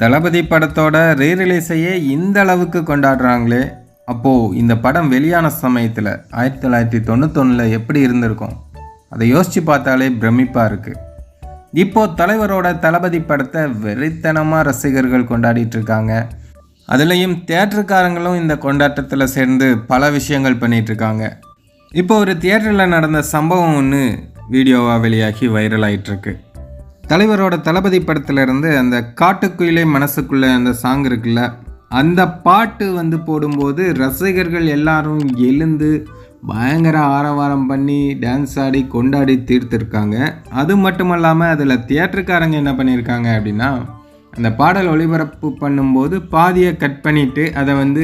தளபதி படத்தோட ரீரிலீஸையே இந்த அளவுக்கு கொண்டாடுறாங்களே. அப்போது இந்த படம் வெளியான சமயத்தில் ஆயிரத்தி தொள்ளாயிரத்தி தொண்ணூத்தொன்னில் எப்படி இருந்திருக்கும்? அதை யோசித்து பார்த்தாலே பிரமிப்பாக இருக்குது இப்போது தலைவரோட தளபதி படத்தை வெறித்தனமாக ரசிகர்கள் கொண்டாடிட்டு இருக்காங்க. அதுலேயும் தேட்டருக்காரங்களும் இந்த கொண்டாட்டத்தில் சேர்ந்து பல விஷயங்கள் பண்ணிகிட்ருக்காங்க இப்போ ஒரு தியேட்டரில் நடந்த சம்பவம் ஒன்று வீடியோவாக வெளியாகி வைரல் ஆகிட்டுருக்கு தலைவரோட தளபதி படத்துல இருந்து அந்த காட்டுக்குயிலே மனசுக்குள்ளே அந்த சாங் இருக்குல்ல அந்த பாட்டு வந்து போடும்போது ரசிகர்கள் எல்லாரும் எழுந்து பயங்கர ஆரவாரம் பண்ணி டான்ஸ் ஆடி கொண்டாடி தீர்த்திருக்காங்க. அது மட்டும் இல்லாமல் அதில் தியேட்டருக்காரங்க என்ன பண்ணியிருக்காங்க அப்படின்னா அந்த பாடல் ஒளிபரப்பு பண்ணும்போது பாதியை கட் பண்ணிவிட்டு அதை வந்து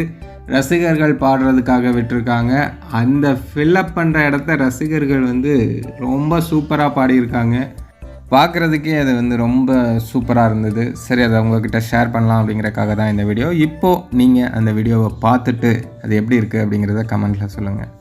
ரசிகர்கள் பாடுறதுக்காக விட்டுருக்காங்க. அந்த ஃபில்லப் பண்ணுற இடத்த ரசிகர்கள் வந்து ரொம்ப சூப்பராக பாடியிருக்காங்க. பார்க்குறதுக்கே அது வந்து ரொம்ப சூப்பராக இருந்தது. சரி அதை உங்ககிட்ட ஷேர் பண்ணலாம் அப்படிங்கிறக்காக தான் இந்த வீடியோ இப்போது நீங்கள் அந்த வீடியோவை பார்த்துட்டு அது எப்படி இருக்குது அப்படிங்கிறத கமெண்ட்டில் சொல்லுங்கள்